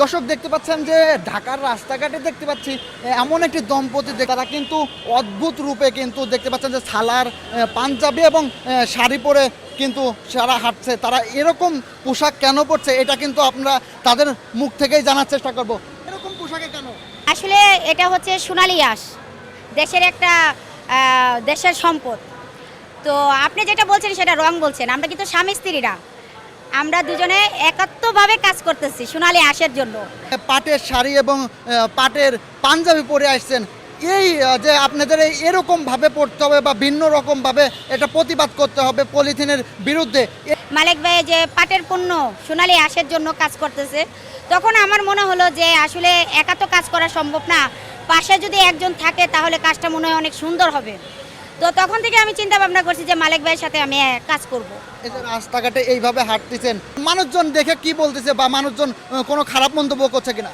দর্শক দেখতে পাচ্ছেন যে ঢাকার রাস্তাঘাটে দেখতে পাচ্ছি এমন একটি দম্পতি তারা কিন্তু অদ্ভুত রূপে কিন্তু দেখতে পাচ্ছেন যে সালার পাঞ্জাবি এবং শাড়ি পরে কিন্তু সারা হাঁটছে। তারা এরকম পোশাক কেন পরছে, এটা কিন্তু আমরা তাদের মুখ থেকেই জানার চেষ্টা করব। এরকম পোশাকে কেন? আসলে এটা হচ্ছে সোনালী আঁশ, দেশের একটা দেশের সম্পদ। তো আপনি যেটা বলছেন সেটা রং বলছেন। আমরা কিন্তু স্বামী স্ত্রীরা। আমরা দুজনে একাত্মভাবে কাজ করতেছি সোনালি আঁশের জন্য। পাটের শাড়ি এবং পাটের পাঞ্জাবি পরে আসছেন। এই যে আপনাদের এই এরকম ভাবে পড়তে হবে বা ভিন্ন রকম ভাবে এটা প্রতিবাদ করতে হবে পলিথিনের বিরুদ্ধে মালিক ভাই যে পাটের পণ্য সোনালি আঁশের জন্য কাজ করতেছে তখন আমার মনে হলো যে আসলে একা তো কাজ করা সম্ভব না। পাশে যদি একজন থাকে তাহলে কাজটা মনে হয় অনেক সুন্দর হবে। তো তখন থেকে আমি চিন্তা ভাবনা করছি যে মালিক ভাইয়ের সাথে আমি কাজ করব। রাস্তাঘাটে এইভাবে হাঁটতেছেন মানুষজন দেখে কি বলতেছে বা মানুষজন কোনো খারাপ মন্তব্য করছে কিনা?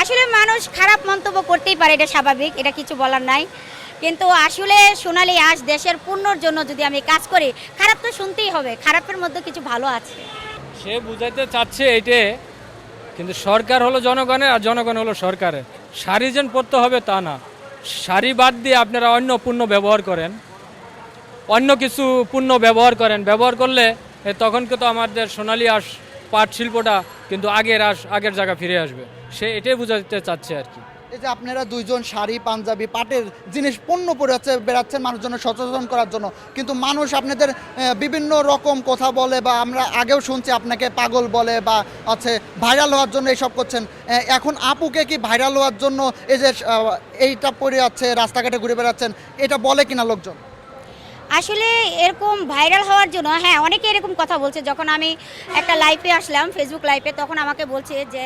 আসলে মানুষ খারাপ মন্তব্য করতেই পারে এটা স্বাভাবিক এটা কিছু বলার নাই। কিন্তু আসলে সোনালী আঁশ দেশের পূর্ণর জন্য যদি আমি কাজ করি খারাপ তো শুনতেই হবে খারাপের মধ্যে কিছু ভালো আছে। সে বুঝাইতে চাচ্ছে এইটে কিন্তু সরকার হলো জনগণের আর জনগণ হলো সরকারের। শাড়ি যেন পরতে হবে তা না। শাড়ি বাদ দিয়ে আপনারা অন্য পণ্য ব্যবহার করেন। অন্য কিছু পণ্য ব্যবহার করেন। ব্যবহার করলে তখন কিন্তু আমাদের সোনালী আস পাট শিল্পটা কিন্তু আগের আস আগের জায়গা ফিরে আসবে। সে এটাই বুঝাতে চাচ্ছে আর কি। এই যে আপনারা দুইজন শাড়ি, পাঞ্জাবি, পাটের জিনিস, পণ্য হচ্ছে বেড়াচ্ছেন মানুষজনের সচেতন করার জন্য। কিন্তু মানুষ আপনাদের বিভিন্ন রকম কথা বলে বা আমরা আগেও শুনছি আপনাকে পাগল বলে বা আছে ভাইরাল হওয়ার জন্য এইসব করছেন। এখন আপুকে কি ভাইরাল হওয়ার জন্য এই যে এইটা পরে আছে রাস্তাঘাটে ঘুরে বেড়াচ্ছেন, এটা বলে কিনা লোকজন? আসলে এরকম ভাইরাল হওয়ার জন্য হ্যাঁ অনেকে এরকম কথা বলছে। যখন আমি একটা লাইভে আসলাম ফেসবুক লাইভে তখন আমাকে বলছে যে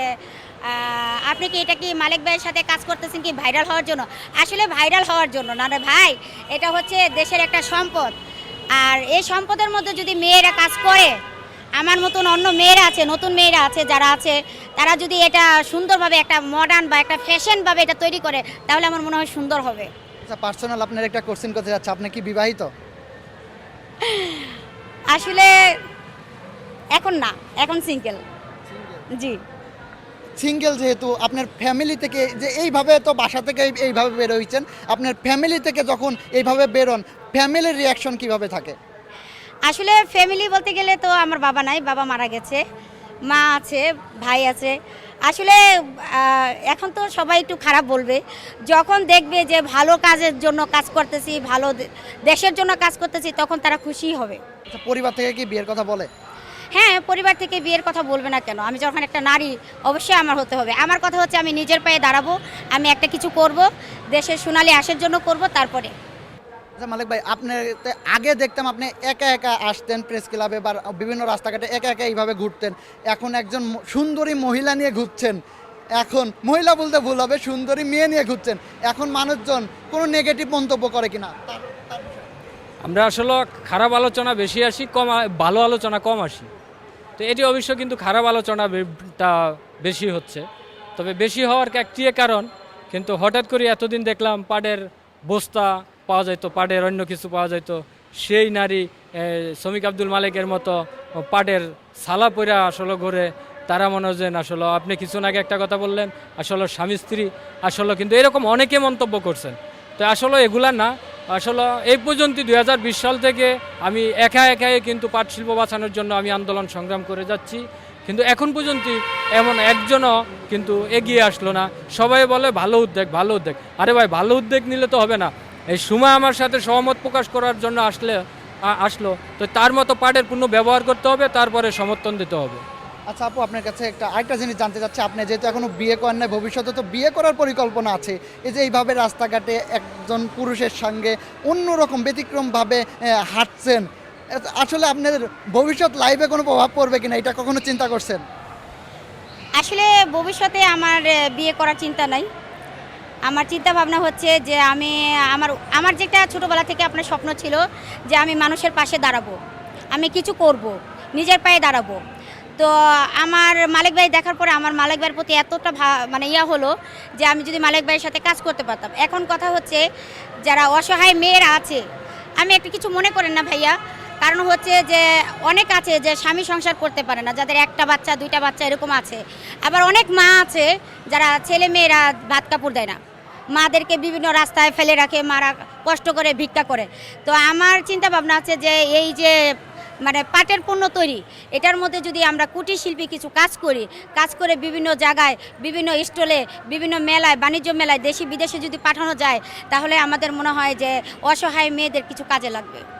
আপনি কি এটা কি মালিক ভাইয়ের সাথে কাজ করতেছেন কি ভাইরাল হওয়ার জন্য? আসলে ভাইরাল হওয়ার জন্য না ভাই এটা হচ্ছে দেশের একটা সম্পদ। আর এই সম্পদের মধ্যে যদি মেয়েরা কাজ করে আমার মতন অন্য মেয়েরা আছে নতুন মেয়েরা আছে যারা আছে তারা যদি এটা সুন্দরভাবে একটা মডার্ন বা একটা ফ্যাশনভাবে এটা তৈরি করে তাহলে আমার মনে হয় সুন্দর হবে। আচ্ছা পার্সোনাল আপনার একটা কোশ্চেন করতে যাচ্ছে আপনি কি বিবাহিত? আসলে এখন না এখন সিঙ্গেল জি। সিঙ্গেল যেহেতু আপনার ফ্যামিলি থেকে যে এইভাবে তো বাসা থেকে এইভাবে বের হয়েছেন আপনার ফ্যামিলি থেকে যখন এইভাবে বেরোন ফ্যামিলির রিয়াকশন কীভাবে থাকে? আসলে ফ্যামিলি বলতে গেলে তো আমার বাবা নাই বাবা মারা গেছে মা আছে ভাই আছে। আসলে এখন তো সবাই একটু খারাপ বলবে। যখন দেখবে যে ভালো কাজের জন্য কাজ করতেছি ভালো দেশের জন্য কাজ করতেছি তখন তারা খুশি হবে। আচ্ছা পরিবার থেকে কি বিয়ের কথা বলে? হ্যাঁ পরিবার থেকে বিয়ের কথা বলবে না কেন? আমি যখন একটা নারী অবশ্যই আমার হতে হবে। আমার কথা হচ্ছে আমি নিজের পায়ে দাঁড়াবো আমি একটা কিছু করব দেশের সোনালি আশের জন্য করব তারপরে। আচ্ছা মালিক ভাই আপনার আগে দেখতাম আপনি একা একা আসতেন প্রেস ক্লাবে বা বিভিন্ন রাস্তাঘাটে একা একা এইভাবে ঘুরতেন। এখন একজন সুন্দরী মহিলা নিয়ে ঘুরছেন। এখন মহিলা বলতে ভুল হবে সুন্দরী মেয়ে নিয়ে ঘুরছেন। এখন মানুষজন কোনো নেগেটিভ মন্তব্য করে কিনা। আমরা আসলে খারাপ আলোচনা বেশি আসি কম ভালো আলোচনা কম আসি। তো এটি অবশ্য কিন্তু খারাপ আলোচনা বে- টা বেশি হচ্ছে। তবে বেশি হওয়ার একটি কারণ, কিন্তু হঠাৎ করে এতদিন দেখলাম পাড়ের বস্তা পাওয়া যাইতো, পাড়ের অন্য কিছু পাওয়া যাইতো, সেই নারী শ্রমিক আব্দুল মালিকের মতো পাড়ের সালা পইরা আসলে ঘুরে, তারা মনে হয় আসলে আপনি কিছুদিন আগে একটা কথা বললেন, আসলে স্বামী স্ত্রী, আসলে কিন্তু এরকম অনেকে মন্তব্য করছেন। তো আসলে এগুলা না আসলে এই পর্যন্ত দু হাজার বিশ সাল থেকে আমি একা একাই কিন্তু পাট শিল্প বাঁচানোর জন্য আমি আন্দোলন সংগ্রাম করে যাচ্ছি। কিন্তু এখন পর্যন্ত এমন একজনও কিন্তু এগিয়ে আসলো না। সবাই বলে, ভালো উদ্যোগ ভালো উদ্যোগ। আরে ভাই, ভালো উদ্যোগ নিলে তো হবে না। এই সময় আমার সাথে সহমত প্রকাশ করার জন্য আসলে আসলো। তো তার মতো পাটের পূর্ণ ব্যবহার করতে হবে, তারপরে সমর্থন দিতে হবে। আচ্ছা আপু, আপনার কাছে একটা আরেকটা জিনিস জানতে চাচ্ছি। আপনি যেহেতু এখনও বিয়ে করেন নাই, ভবিষ্যতে তো বিয়ে করার পরিকল্পনা আছে। এই যে এইভাবে রাস্তাঘাটে একজন পুরুষের সঙ্গে অন্যরকম ব্যতিক্রমভাবে হাঁটছেন আসলে আপনার ভবিষ্যৎ লাইফে কোনো প্রভাব পড়বে কিনা? এটা কখনো চিন্তা করছেন? আসলে ভবিষ্যতে আমার বিয়ে করার চিন্তা নাই। আমার চিন্তা ভাবনা হচ্ছে যে আমি আমার আমার যেটা ছোটোবেলা থেকে আপনার স্বপ্ন ছিল যে আমি মানুষের পাশে দাঁড়াবো। আমি কিছু করব, নিজের পায়ে দাঁড়াবো। তো আমার মালিক ভাই দেখার পরে আমার মালিক ভাইয়ের প্রতি এতটা মানে ইয়া হলো যে আমি যদি মালিক ভাইয়ের সাথে কাজ করতে পারতাম। এখন কথা হচ্ছে যারা অসহায় মেয়েরা আছে, আমি একটা কিছু মনে করেন না ভাইয়া। কারণ হচ্ছে যে অনেক আছে যে স্বামী সংসার করতে পারে না, যাদের একটা বাচ্চা, দুইটা বাচ্চা এরকম আছে। আবার অনেক মা আছে যারা ছেলে মেয়েরা ভাত কাপড় দেয় না। মাদেরকে বিভিন্ন রাস্তায় ফেলে রাখে, মারা কষ্ট করে ভিক্ষা করে। তো আমার চিন্তা ভাবনা আছে যে এই যে মানে পাটের পণ্য তৈরি। এটার মধ্যে যদি আমরা কুটির শিল্পী কিছু কাজ করি, কাজ করে বিভিন্ন জায়গায়, বিভিন্ন স্টলে, বিভিন্ন মেলায়, বাণিজ্য মেলায় দেশি বিদেশে যদি পাঠানো যায়, তাহলে আমাদের মনে হয় যে অসহায় মেয়েদের কিছু কাজে লাগবে।